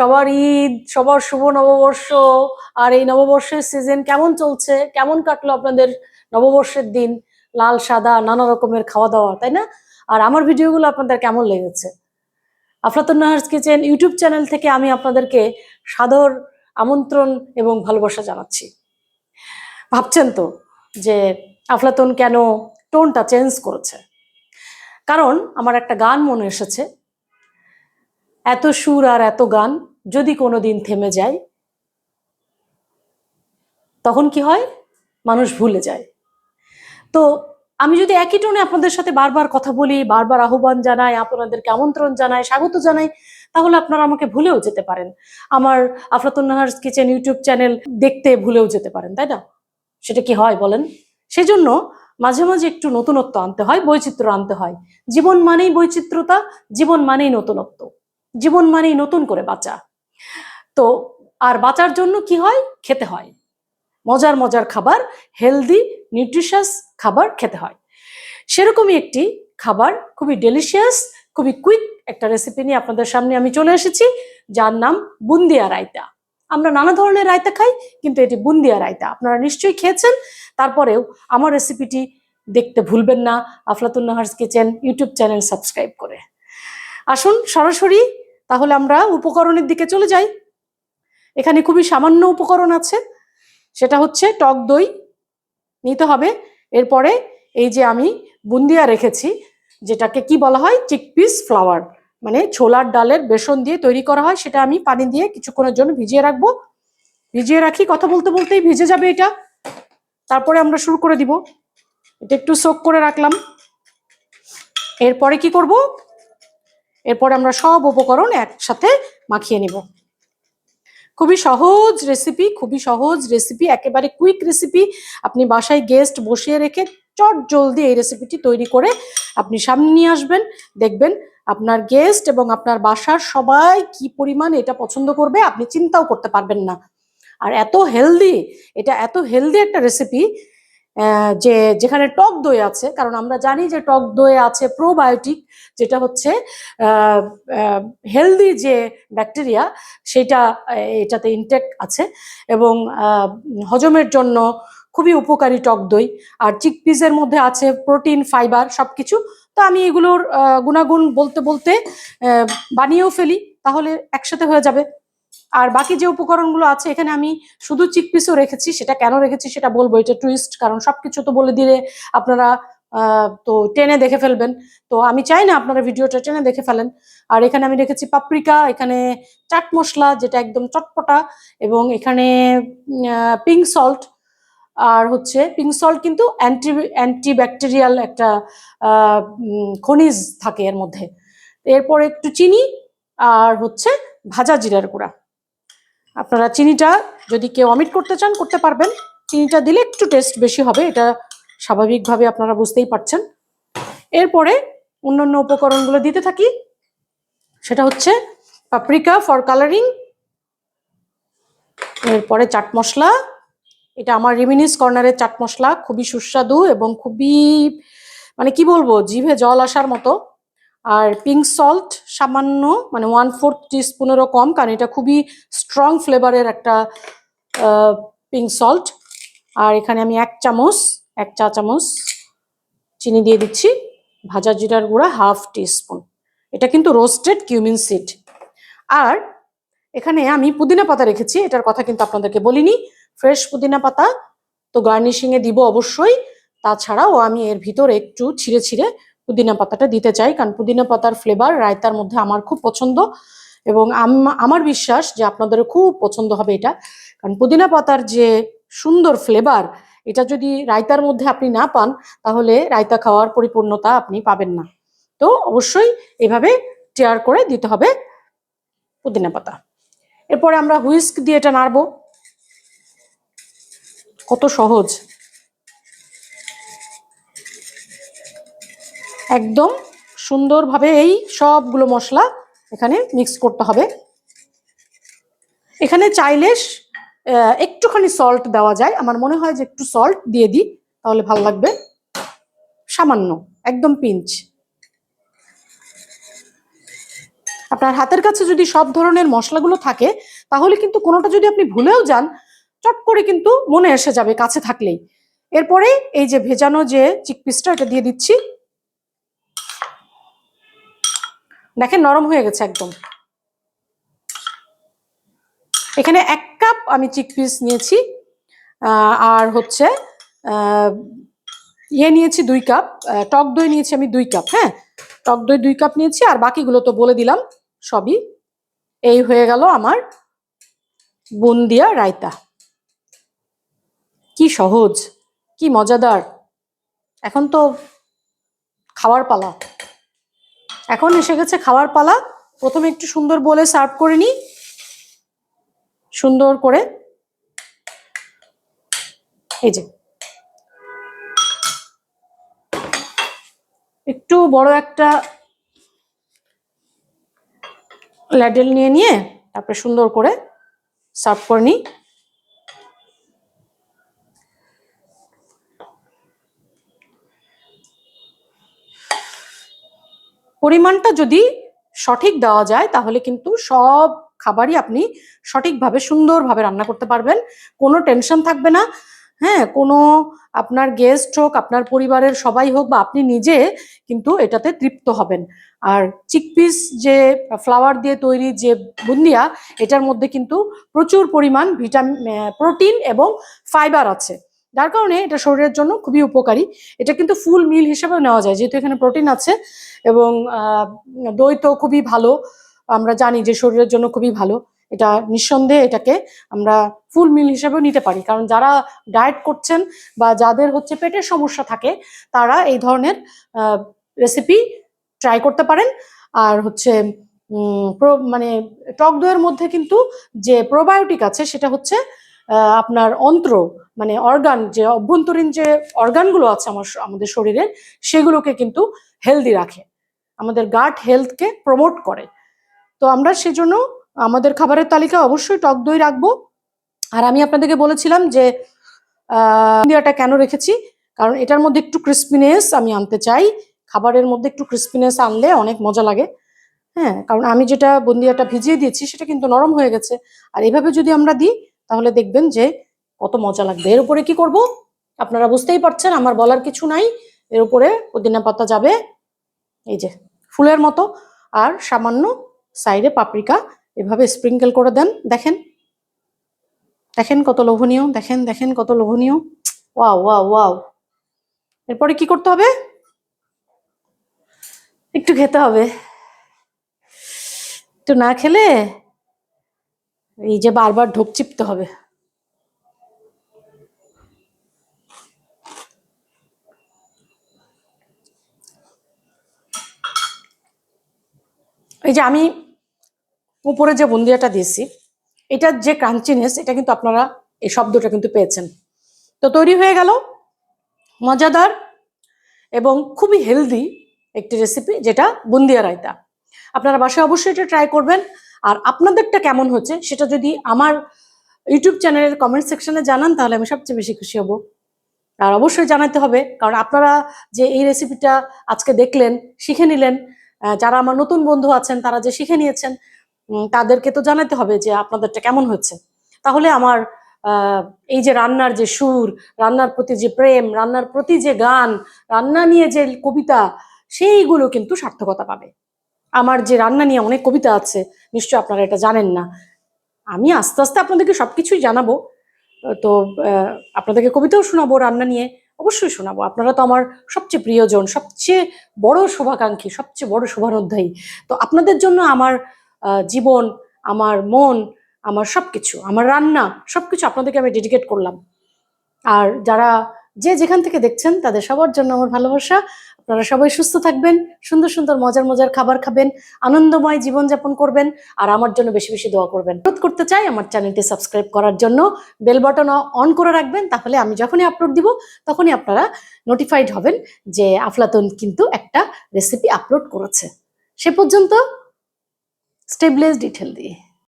সবার ঈদ, সবার শুভ নববর্ষ, আর এই নববর্ষের সিজন কেমন চলছে? কেমন কাটলো আপনাদের নববর্ষের দিন? লাল, সাদা, নানা রকমের খাওয়া দাওয়া তাই না? আর আমার ভিডিওগুলো আপনাদের কেমন লেগেছে? Aflatun Nahar's kitchen YouTube channel থেকে আমি আপনাদেরকে সাদর আমন্ত্রণ এবং ভালোবাসা জানাচ্ছি। ভাবছেন তো যে আফলাতুন কেন টোনটা চেঞ্জ করেছে? কারণ আমার একটা গান মনে এসেছে। এত সুর আর এত গান যদি কোনো দিন থেমে যায়, তখন কি হয়? মানুষ ভুলে যায়। তো আমি যদি একই টোনে আপনাদের সাথে বারবার কথা বলি, বারবার আহ্বান জানাই, আপনাদেরকে আমন্ত্রণ জানাই, স্বাগত জানাই, তাহলে আপনারা আমাকে ভুলেও যেতে পারেন। আমার Aflatun Nahar's kitchen YouTube channel দেখতে ভুলেও যেতে পারেন, তাই না? সেটা কি হয় বলেন? সেজন্য মাঝে মাঝে একটু নতুনত্ব আনতে হয়, বৈচিত্র্য আনতে হয়। জীবন মানেই বৈচিত্র্যতা, জীবন মানেই নতুনত্ব। জীবন মানেই নতুন করে বাঁচা। তো আর বাঁচার জন্য কি হয়? খেতে হয়। মজার মজার খাবার হেলদি নিউট্রিশাস খাবার খেতে হয়। সেরকমই একটি খাবার, খুবই ডেলিশিয়াস খুবই কুইক একটা রেসিপি নিয়ে আপনাদের সামনে আমি চলে এসেছি, যার নাম বুন্দিয়া রায়তা। আমরা নানা ধরনের রায়তা খাই, কিন্তু এটি বুন্দিয়া রায়তা। আপনারা নিশ্চয়ই খেয়েছেন। তারপরেও আমার রেসিপিটি দেখতে ভুলবেন না। Aflatun Nahar's kitchen YouTube channel subscribe করে। আসুন সরাসরি তাহলে আমরা উপকরণের দিকে চলে যাই। এখানে খুবই সামান্য উপকরণ আছে। সেটা হচ্ছে টক দই। নিতে হবে। এরপরে এই যে আমি বুন্দিয়া রেখেছি, যেটাকে কি বলা হয়? Chickpea flour. মানে ছোলার ডালের বেসন দিয়ে তৈরি করা হয়। সেটা আমি পানি দিয়ে কিছুক্ষণের জন্য ভিজিয়ে রাখব। ভিজিয়ে রাখি, কথা বলতে বলতেই ভিজে যাবে এটা। তারপরে আমরা শুরু করে দিব। এটা একটু সোক করে রাখলাম। এরপরে কি করব? এরপরে আমরা সব উপকরণ একসাথে মাখিয়ে নিব। খুবই সহজ রেসিপি খুবই সহজ রেসিপি একেবারে কুইক রেসিপি আপনি বাসায় গেস্ট বসিয়ে রেখে চট জলদি এই রেসিপিটি তৈরি করে আপনি সামনে নিয়ে আসবেন। দেখবেন আপনার গেস্ট এবং আপনার বাসার সবাই কি পরিমাণ এটা পছন্দ করবে আপনি চিন্তাও করতে পারবেন না। আর এত হেলদি এটা এত হেলদি একটা রেসিপি যে যেখানে টক দই আছে, কারণ আমরা জানি যে টক দই আছে প্রোবায়োটিক যেটা হচ্ছে হেলদি যে ব্যাকটেরিয়া সেটা এটাতে ইনটেক আছে এবং হজমের জন্য খুবই উপকারী টক দই। আর চিকপিসের মধ্যে আছে প্রোটিন ফাইবার সবকিছু। তো আমি এগুলোর গুণাগুণ বলতে বলতে বানিয়েও ফেলি, তাহলে একসাথে হয়ে যাবে। আর বাকি যে উপকরণগুলো আছে, এখানে আমি শুধু চিকপিসও রেখেছি। সেটা কেন রেখেছি সেটা বলব, এটা টুইস্ট কারণ সবকিছু তো বলে দিলে আপনারা তো টেনে দেখে ফেলবেন। তো আমি চাই না আপনারা ভিডিওটা টেনে দেখে ফেলেন। আর এখানে আমি রেখেছি পাপরিকা এখানে চাট মশলা, যেটা একদম চটপটা, এবং এখানে পিঙ্ক সল্ট আর হচ্ছে পিঙ্ক সল্ট কিন্তু অ্যান্টি অ্যান্টি ব্যাকটেরিয়াল একটা খনিজ থাকে এর মধ্যে। এরপর একটু চিনি, আর হচ্ছে ভাজা জিরার গুঁড়া। আপনারা চিনিটা যদি কেউ অমিট করতে চান, করতে পারবেন। চিনিটা দিলে একটু টেস্ট বেশি হবে, এটা স্বাভাবিকভাবে আপনারা বুঝতেই পারছেন। এরপরে অন্যান্য উপকরণগুলো দিতে থাকি। সেটা হচ্ছে পাপরিকা ফর কালারিং এরপরে চাট মশলা। এটা আমার রিমিনিস কর্নারের চাট মশলা, খুবই সুস্বাদু এবং খুবই মানে কি বলব, জিভে জল আসার মতো। আর পিঙ্ক সল্ট সামান্য মানে ওয়ান ফোর্থ টিস্পুনেরও কম, কারণ এটা খুবই স্ট্রং ফ্লেভারের একটা পিঙ্ক সল্ট আর এখানে আমি এক চামচ, এক চা চামচ চিনি দিয়ে দিচ্ছি, ভাজা জিরার গুঁড়া হাফ টিস্পুন এটা কিন্তু রোস্টেড কিউমিন সিড আর এখানে আমি পুদিনা পাতা রেখেছি, এটার কথা কিন্তু আপনাদেরকে বলিনি। ফ্রেশ পুদিনা পাতা তো গার্নিশিংয়ে দিব অবশ্যই। তাছাড়াও আমি এর ভিতরে একটু ছিঁড়ে ছিঁড়ে পুদিনা পাতাটা দিতে চাই, কারণ পুদিনা পাতার ফ্লেভার রায়তার মধ্যে আমার খুব পছন্দ এবং আম- আমার বিশ্বাস যে আপনাদেরও খুব পছন্দ হবে এটা। কারণ পুদিনা পাতার যে সুন্দর ফ্লেভার এটা যদি রায়তার মধ্যে আপনি না পান, তাহলে রায়তা খাওয়ার পরিপূর্ণতা আপনি পাবেন না। তো অবশ্যই এভাবে টেয়ার করে দিতে হবে পুদিনা পাতা। এরপরে আমরা হুইস্ক দিয়ে এটা নাড়বো। কত সহজ। একদম সুন্দরভাবে এই সবগুলো মশলা এখানে মিক্স করতে হবে। এখানে চাইলে একটুখানি সল্ট দেওয়া যায়। আমার মনে হয় যে একটু সল্ট দিয়ে দিই, তাহলে ভালো লাগবে। সামান্য, একদম পিঞ্চ আপনার হাতের কাছে যদি সব ধরনের মশলাগুলো থাকে, তাহলে কিন্তু কোনোটা যদি আপনি ভুলেও যান, চট করে কিন্তু মনে এসে যাবে কাছে থাকলেই। এরপরে এই যে ভেজানো যে চিকপিসটা এটা দিয়ে দিচ্ছি। দেখেন নরম হয়ে গেছে একদম। এখানে এক কাপ আমি চিকপিস নিয়েছি আর হচ্ছে ইয়ে নিয়েছি দুই কাপ টক দই নিয়েছি আমি দুই কাপ হ্যাঁ? টক দই দুই কাপ নিয়েছি, আর বাকিগুলো তো বলে দিলাম, সবই। এই হয়ে গেল আমার বুন্দিয়া রায়তা। কি সহজ, কি মজাদার। এখন তো খাওয়ার পালা। এখন এসে গেছে খাওয়ার পালা। প্রথমে একটু সুন্দর বলে সার্ভ করে নিই। সুন্দর করে। এই যে। একটু বড় একটা ল্যাডেল নিয়ে নিয়ে, তারপরে সুন্দর করে সার্ভ করে নিই। পরিমাণটা যদি সঠিক দেওয়া যায়, তাহলে কিন্তু সব খাবারই আপনি সঠিকভাবে, সুন্দরভাবে রান্না করতে পারবেন। কোনো টেনশন থাকবে না। হ্যাঁ কোনো আপনার গেস্ট হোক, আপনার পরিবারের সবাই হোক বা আপনি নিজে কিন্তু এটাতে তৃপ্ত হবেন। আর চিকপিস যে ফ্লাওয়ার দিয়ে তৈরি যে বুন্দিয়া, এটার মধ্যে কিন্তু প্রচুর পরিমাণ ভিটামিন প্রোটিন এবং ফাইবার আছে। যার কারণে এটা শরীরের জন্য খুবই উপকারী। এটা কিন্তু ফুল মিল হিসেবেও নেওয়া যায়, যেহেতু এখানে প্রোটিন আছে এবং দই তো খুবই ভালো। আমরা জানি যে শরীরের জন্য খুবই ভালো। এটা নিঃসন্দেহে এটাকে আমরা ফুল মিল হিসেবেও নিতে পারি। কারণ যারা ডায়েট করছেন বা যাদের হচ্ছে পেটের সমস্যা থাকে, তারা এই ধরনের রেসিপি ট্রাই করতে পারেন। আর হচ্ছে মানে টক দইয়ের মধ্যে কিন্তু যে প্রোবায়োটিক আছে, সেটা হচ্ছে আপনার অন্ত্র মানে অর্গান যে অভ্যন্তরীণ যে অর্গানগুলো আছে আমার আমাদের শরীরের সেগুলোকে কিন্তু হেলদি রাখে। আমাদের গাট হেলথকে প্রমোট করে। তো আমরা সেজন্য আমাদের খাবারের তালিকায় অবশ্যই টক দই রাখব। আর আমি আপনাদেরকে বলেছিলাম যে ইন্ডিয়াটা কেন রেখেছি? কারণ এটার মধ্যে একটু ক্রিস্পিনেস আমি আনতে চাই। খাবারের মধ্যে একটু ক্রিস্পিনেস আনলে অনেক মজা লাগে। হ্যাঁ কারণ আমি যেটা বন্দিয়াটা ভিজিয়ে দিয়েছি, সেটা কিন্তু নরম হয়ে গেছে। আর এভাবে যদি আমরা দিই তাহলে দেখবেন যে কত মজা লাগবে। এর উপরে কি করব? আপনারা বুঝতেই পারছেন, আমার বলার কিছু নাই। এর উপরে পুদিনা পাতা যাবে, এই যে ফুলের মতো। আর সামান্য সাইডে পাপরিকা এভাবে স্প্রিঙ্কেল করে দেন। দেখেন দেখেন কত লোভনীয়, দেখেন দেখেন কত লোভনীয়। Wow wow wow. এরপরে কি করতে হবে? একটু খেতে হবে। একটু না খেলে এই যে বারবার ঢোক চিপতে হবে। এই যে আমি উপরে যে বুন্দিয়াটা দিয়েছি, এটার যে ক্রাঞ্চিনেস, এটা কিন্তু আপনারা এই শব্দটা কিন্তু পেয়েছেন। তো তৈরি হয়ে গেল মজাদার এবং খুবই হেলদি একটি রেসিপি যেটা বুন্দিয়া রায়তা। আপনারা বাসায় অবশ্যই এটা ট্রাই করবেন। আর আপনাদেরটা কেমন হচ্ছে সেটা যদি আমার ইউটিউব চ্যানেলের কমেন্ট সেকশনে জানান, তাহলে আমি সবচেয়ে বেশি খুশি হব। আর অবশ্যই জানাতে হবে, কারণ আপনারা যে এই রেসিপিটা আজকে দেখলেন, শিখে নিলেন যারা আমার নতুন বন্ধু আছেন, তারা যে শিখে নিয়েছেন তাদেরকে তো জানাতে হবে যে আপনাদেরটা কেমন হচ্ছে। তাহলে আমার এই যে রান্নার যে সুর, রান্নার প্রতি যে প্রেম, রান্নার প্রতি যে গান, রান্না নিয়ে যে কবিতা, সেইগুলো কিন্তু সার্থকতা পাবে। আমার যে রান্না নিয়ে অনেক কবিতা আছে নিশ্চয় আপনারা এটা জানেন না। আমি আস্তে আস্তে আপনাদেরকে সবকিছুই জানাব। আহ, তো আপনাদেরকে কবিতাও শোনাবো রান্না নিয়ে অবশ্যই শোনাবো। আপনারা তো আমার সবচেয়ে প্রিয়জন সবচেয়ে বড় শুভাকাঙ্ক্ষী সবচেয়ে বড় শুভানুধ্যায়ী তো আপনাদের জন্য আমার জীবন আমার মন আমার সবকিছু আমার রান্না সবকিছু আপনাদেরকে আমি ডেডিকেট করলাম। আর যারা যে যেখান থেকে দেখছেন, তাদের সবার জন্য আমার ভালোবাসা। আপনারা সবাই সুস্থ থাকবেন, সুন্দর সুন্দর মজার মজার খাবার খাবেন, আনন্দময় জীবনযাপন করবেন, আর আমার জন্য বেশি বেশি দোয়া করবেন। অনুরোধ করতে চাই, আমার চ্যানেলটি সাবস্ক্রাইব করার জন্য বেল বাটন অন করে রাখবেন, তাহলে আমি যখনই আপলোড দিব, তখনই আপনারা নোটিফাইড হবেন যে আফলাতুন কিন্তু একটা রেসিপি আপলোড করেছে। সে পর্যন্ত স্টেবলেস ডিটেল দিয়ে।